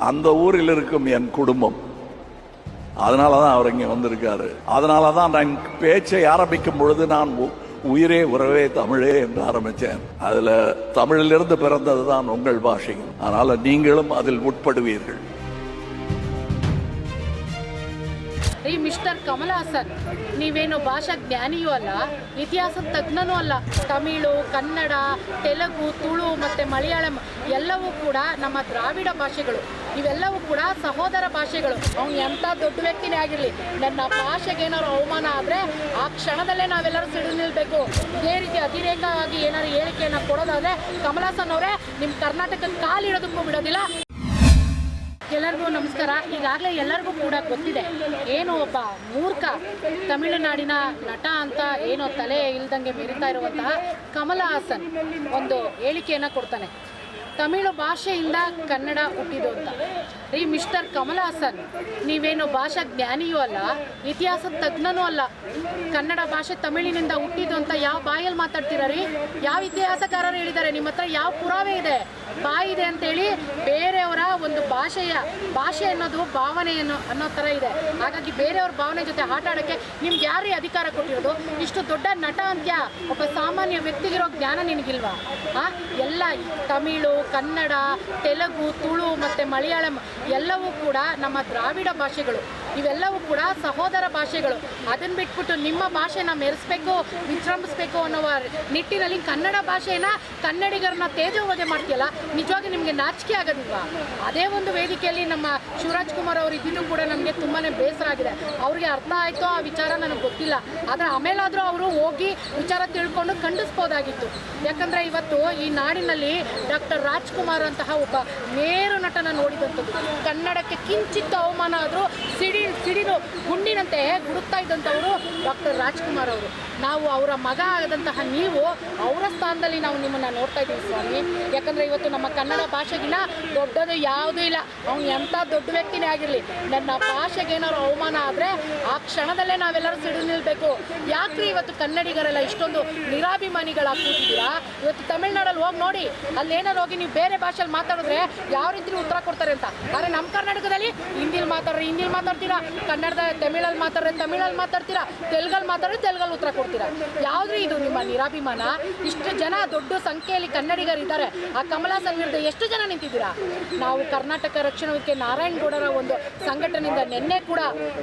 அந்த ஊரில் இருக்கும் என் குடும்பம். அதனால தான் அவர் இங்கே வந்திருக்காரு. அதனால தான் நான் பேச்சை ஆரம்பிக்கும் பொழுது நான் உ- உயிரே உறவே தமிழே என்று ஆரம்பித்தேன். அதில் தமிழிலிருந்து பிறந்தது தான் உங்கள் பாஷை அதனால் நீங்களும் அதில் உட்படுவீர்கள். ರೀ ಮಿಸ್ಟರ್ ಕಮಲ್ ಹಾಸನ್, ನೀವೇನು ಭಾಷಾ ಜ್ಞಾನಿಯೂ ಅಲ್ಲ, ಇತಿಹಾಸದ ತಜ್ಞನೂ ಅಲ್ಲ. ತಮಿಳು, ಕನ್ನಡ, ತೆಲುಗು, ತುಳು ಮತ್ತು ಮಲಯಾಳಂ ಎಲ್ಲವೂ ಕೂಡ ನಮ್ಮ ದ್ರಾವಿಡ ಭಾಷೆಗಳು. ಇವೆಲ್ಲವೂ ಕೂಡ ಸಹೋದರ ಭಾಷೆಗಳು. ಅವ್ನು ಎಂಥ ದೊಡ್ಡ ವ್ಯಕ್ತಿನೇ ಆಗಿರಲಿ, ನನ್ನ ಭಾಷೆಗೆ ಏನಾದ್ರು ಅವಮಾನ ಆದರೆ ಆ ಕ್ಷಣದಲ್ಲೇ ನಾವೆಲ್ಲರೂ ಸಿಡಿದು ನಿಲ್ಲಬೇಕು ಇದೇ ರೀತಿ ಅತಿರೇಕವಾಗಿ ಏನಾದ್ರು ಹೇಳಿಕೆಯನ್ನು ಕೊಡೋದಾದರೆ ಕಮಲ್ ಹಾಸನ್ ಅವರೇ ನಿಮ್ಮ ಕರ್ನಾಟಕಕ್ಕೆ ಕಾಲಿಡೋದಕ್ಕೂ ಬಿಡೋದಿಲ್ಲ. ಎಲ್ಲರಿಗೂ ನಮಸ್ಕಾರ. ಈಗಾಗಲೇ ಎಲ್ಲರಿಗೂ ಕೂಡ ಗೊತ್ತಿದೆ. ಏನು ಒಬ್ಬ ಮೂರ್ಖ ತಮಿಳುನಾಡಿನ ನಟ ಅಂತ ಏನು ತಲೆ ಇಲ್ದಂಗೆ ಮೆರಿತಾ ಇರುವಂತಹ ಕಮಲ ಹಾಸನ್ ಒಂದು ಹೇಳಿಕೆಯನ್ನು ಕೊಡ್ತಾನೆ. ತಮಿಳು ಭಾಷೆಯಿಂದ ಕನ್ನಡ ಹುಟ್ಟಿದು ಅಂತ. ರೀ, ಮಿಸ್ಟರ್ ಕಮಲ್ ಹಾಸನ್, ನೀವೇನು ಭಾಷಾ ಜ್ಞಾನಿಯೂ ಅಲ್ಲ, ಇತಿಹಾಸದ ತಜ್ಞನೂ ಅಲ್ಲ. ಕನ್ನಡ ಭಾಷೆ ತಮಿಳಿನಿಂದ ಹುಟ್ಟಿದ್ದು ಅಂತ ಯಾವ ಬಾಯಲ್ಲಿ ಮಾತಾಡ್ತೀರಾ ರೀ? ಯಾವ ಇತಿಹಾಸಕಾರರು ಹೇಳಿದ್ದಾರೆ? ನಿಮ್ಮ ಹತ್ರ ಯಾವ ಪುರಾವೆ ಇದೆ? ಬಾಯಿದೆ ಅಂತೇಳಿ ಬೇರೆಯವರ ಒಂದು ಭಾಷೆಯ, ಭಾಷೆ ಅನ್ನೋದು ಭಾವನೆ ಅನ್ನೋ ಅನ್ನೋ ಥರ ಇದೆ. ಹಾಗಾಗಿ ಬೇರೆಯವ್ರ ಭಾವನೆ ಜೊತೆ ಆಟ ಆಡೋಕ್ಕೆ ನಿಮ್ಗೆ ಯಾರೇ ಅಧಿಕಾರ ಕೊಟ್ಟಿರೋದು? ಇಷ್ಟು ದೊಡ್ಡ ನಟ ಅಂತ್ಯ? ಒಬ್ಬ ಸಾಮಾನ್ಯ ವ್ಯಕ್ತಿಗಿರೋ ಜ್ಞಾನ ನಿನಗಿಲ್ವಾ? ಹಾಂ ಎಲ್ಲ ತಮಿಳು, ಕನ್ನಡ, ತೆಲುಗು, ತುಳು ಮತ್ತು ಮಲಯಾಳಂ ಎಲ್ಲವೂ ಕೂಡ ನಮ್ಮ ದ್ರಾವಿಡ ಭಾಷೆಗಳು. ಇವೆಲ್ಲವೂ ಕೂಡ ಸಹೋದರ ಭಾಷೆಗಳು. ಅದನ್ನು ಬಿಟ್ಬಿಟ್ಟು ನಿಮ್ಮ ಭಾಷೆನ ಮೆರೆಸ್ಬೇಕು, ವಿಜೃಂಭಿಸ್ಬೇಕು ಅನ್ನೋ ನಿಟ್ಟಿನಲ್ಲಿ ಕನ್ನಡ ಭಾಷೆನ ಕನ್ನಡಿಗರನ್ನ ತೇಜೋವಧೆ ಮಾಡ್ತೀಯಲ್ಲ, ನಿಜವಾಗಿ ನಿಮಗೆ ನಾಚಿಕೆ ಆಗೋದಿಲ್ವಾ? ಅದೇ ಒಂದು ವೇದಿಕೆಯಲ್ಲಿ ನಮ್ಮ ಶಿವರಾಜ್ ಕುಮಾರ್ ಅವರು ಇದ್ದಿದ್ದು ಕೂಡ ನಮಗೆ ತುಂಬಾ ಬೇಸರ ಆಗಿದೆ. ಅವ್ರಿಗೆ ಅರ್ಥ ಆಯಿತು ಆ ವಿಚಾರ ನನಗೆ ಗೊತ್ತಿಲ್ಲ. ಆದರೆ ಆಮೇಲಾದರೂ ಅವರು ಹೋಗಿ ವಿಚಾರ ತಿಳ್ಕೊಂಡು ಖಂಡಿಸ್ಬೋದಾಗಿತ್ತು. ಯಾಕಂದರೆ ಇವತ್ತು ಈ ನಾಡಿನಲ್ಲಿ ಡಾಕ್ಟರ್ ರಾಜ್ಕುಮಾರ್ ಅಂತಹ ಒಬ್ಬ ನೇರು ನಟನ ನೋಡಿದಂಥದ್ದು. ಕನ್ನಡಕ್ಕೆ ಕಿಂಚಿತ್ತು ಅವಮಾನ ಆದರೂ ಸಿಡಿ ಸಿಡಿಲು ಗುಂಡಿನಂತೆ ಗುಡುಕ್ತಾ ಇದ್ದಂಥವರು ಡಾಕ್ಟರ್ ರಾಜ್ಕುಮಾರ್ ಅವರು. ನಾವು ಅವರ ಮಗ ಆದಂತಹ ನೀವು ಅವರ ಸ್ಥಾನದಲ್ಲಿ ನಾವು ನಿಮ್ಮನ್ನು ನೋಡ್ತಾ ಇದ್ದೀವಿ ಸ್ವಾಮಿ. ಯಾಕಂದರೆ ಇವತ್ತು ನಮ್ಮ ಕನ್ನಡ ಭಾಷೆಗಿನ ದೊಡ್ಡದು ಯಾವುದೂ ಇಲ್ಲ. ಅವ್ನು ಎಂಥ ದೊಡ್ಡ ವ್ಯಕ್ತಿನೇ ಆಗಿರಲಿ. ನನ್ನ ಭಾಷೆಗೆ ಏನಾದ್ರು ಅವಮಾನ ಆದರೆ ಆ ಕ್ಷಣದಲ್ಲೇ ನಾವೆಲ್ಲರೂ ಸಿಡಿಲು ನಿಲ್ಲಬೇಕು ಯಾಕ್ರಿ ಇವತ್ತು ಕನ್ನಡಿಗರೆಲ್ಲ ಇಷ್ಟೊಂದು ನಿರಾಭಿಮಾನಿಗಳಾಗಿ ಕೂತಿದ್ದೀರಾ ಇವತ್ತು ತಮಿಳ್ನಾಡಲ್ಲಿ ಹೋಗಿ ನೋಡಿ ಅಲ್ಲಿ ಏನಾದ್ರು ಹೋಗಿ ನೀವು ಬೇರೆ ಭಾಷೆಯಲ್ಲಿ ಮಾತಾಡಿದ್ರೆ ಯಾವ ರೀತಿ ಉತ್ತರ ಕೊಡ್ತಾರೆ ಅಂತ. ಆದರೆ ನಮ್ಮ ಕರ್ನಾಟಕದಲ್ಲಿ ಹಿಂದಿಲಿ ಮಾತಾಡ್ರಿ, ಹಿಂದಿಲಿ ಮಾತಾಡ್ತೀರಾ? ಕನ್ನಡದ ತಮಿಳಲ್ಲಿ ಮಾತಾಡ್ರೆ ತಮಿಳಲ್ಲಿ ಮಾತಾಡ್ತೀರಾ, ತೆಲುಗಲ್ಲಿ ಮಾತಾಡ್ರೆ ತೆಲುಗಲ್ಲಿ ಉತ್ತರ ಕೊಡ್ತೀರಾ? ಯಾವ್ದ್ರಿ ಇದು ನಿಮ್ಮ ನಿರಾಭಿಮಾನ? ಇಷ್ಟು ಜನ ದೊಡ್ಡ ಸಂಖ್ಯೆಯಲ್ಲಿ ಕನ್ನಡಿಗರಿದ್ದಾರೆ ಆ ಕಮಲಾಸನ್ ವಿರುದ್ಧ ಎಷ್ಟು ಜನ ನಿಂತಿದ್ದೀರಾ? ನಾವು ಕರ್ನಾಟಕ ರಕ್ಷಣಾ ನಾರಾಯಣಗೌಡರ ಒಂದು ಸಂಘಟನೆಯಿಂದ ನಿನ್ನೆ ಕೂಡ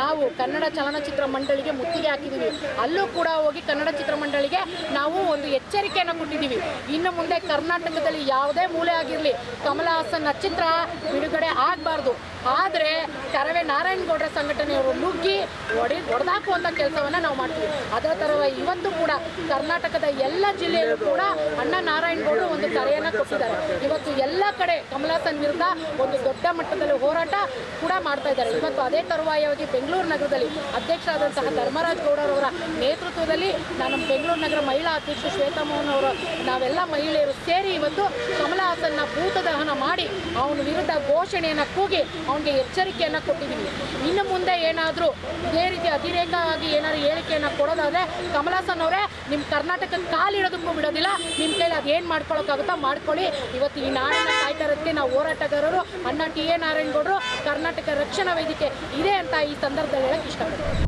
ನಾವು ಕನ್ನಡ ಚಲನಚಿತ್ರ ಮಂಡಳಿಗೆ ಮುತ್ತಿಗೆ ಹಾಕಿದ್ದೀವಿ. ಅಲ್ಲೂ ಕೂಡ ಹೋಗಿ ಕನ್ನಡ ಚಿತ್ರಮಂಡಳಿಗೆ ನಾವು ಒಂದು ಎಚ್ಚರಿಕೆಯನ್ನು ಕೊಟ್ಟಿದ್ದೀವಿ. ಇನ್ನು ಮುಂದೆ ಕರ್ನಾಟಕದಲ್ಲಿ ಯಾವುದೇ ಮೂಲೆ ಆಗಿರಲಿ, ಕಮಲ ಹಾಸನ್ ಚಿತ್ರ ಬಿಡುಗಡೆ ಆಗಬಾರ್ದು. ಆದರೆ ಕರವೇ ನಾರಾಯಣಗೌಡರ ಸಂಘಟನೆಯವರು ನುಗ್ಗಿ ಒಡೆ ಹೊಡೆದಾಕುವಂಥ ಕೆಲಸವನ್ನು ನಾವು ಮಾಡ್ತೀವಿ. ಅದೇ ಥರ ಇವತ್ತು ಕೂಡ ಕರ್ನಾಟಕದ ಎಲ್ಲ ಜಿಲ್ಲೆಯಲ್ಲೂ ಕೂಡ ಅಣ್ಣ ನಾರಾಯಣಗೌಡರು ಒಂದು ಕರೆಯನ್ನು ಕೊಟ್ಟಿದ್ದಾರೆ. ಇವತ್ತು ಎಲ್ಲ ಕಡೆ ಕಮಲಾಸನ್ ವಿರುದ್ಧ ಒಂದು ದೊಡ್ಡ ಮಟ್ಟದಲ್ಲಿ ಹೋರಾಟ ಕೂಡ ಮಾಡ್ತಾ ಇದ್ದಾರೆ. ಇವತ್ತು ಅದೇ ತರುವಾಯವಾಗಿ ಬೆಂಗಳೂರು ನಗರದಲ್ಲಿ ಅಧ್ಯಕ್ಷರಾದಂತಹ ಧರ್ಮರಾಜ್ ಗೌಡರವರ ನೇತೃತ್ವದಲ್ಲಿ ನಾನು ಬೆಂಗಳೂರು ನಗರ ಮಹಿಳಾ ಅಧ್ಯಕ್ಷ ಶ್ವೇತಮೋಹನ್ ನಾವೆಲ್ಲ ಮಹಿಳೆಯರು ಸೇರಿ ಇವತ್ತು ಕಮಲ ಹಾಸನ್ನ ಭೂತ ದಹನ ಮಾಡಿ ಅವನ ವಿರುದ್ಧ ಘೋಷಣೆಯನ್ನು ಕೂಗಿ ಅವನಿಗೆ ಎಚ್ಚರಿಕೆಯನ್ನು ಕೊಟ್ಟಿದ್ದೀವಿ ಇನ್ನು ಮುಂದೆ ಏನಾದರೂ ಇದೇ ರೀತಿ ಅತಿರೇಕವಾಗಿ ಏನಾದರೂ ಹೇಳಿಕೆಯನ್ನು ಕೊಡೋದಾದರೆ ಕಮಲಹಾಸನ್ ಅವರೇ ನಿಮ್ಮ ಕರ್ನಾಟಕಕ್ಕೆ ಕಾಲಿಡೋದಕ್ಕೂ ಬಿಡೋದಿಲ್ಲ. ನಿಮ್ಮ ಕೈಲಿ ಅದೇನು ಮಾಡ್ಕೊಳಕ್ಕಾಗುತ್ತೋ ಮಾಡ್ಕೊಳ್ಳಿ. ಇವತ್ತು ಈ ನಾರಾಯಣ ಕಾಯ್ತಾ ನಾವು ಹೋರಾಟಗಾರರು ಅಣ್ಣ ಟಿ ಎ ನಾರಾಯಣಗೌಡರು, ಕರ್ನಾಟಕ ರಕ್ಷಣಾ ವೇದಿಕೆ ಇದೆ ಅಂತ ಈ ಸಂದರ್ಭದಲ್ಲಿ ಹೇಳಕ್ಕೆ ಇಷ್ಟಪಡ್ತೀನಿ.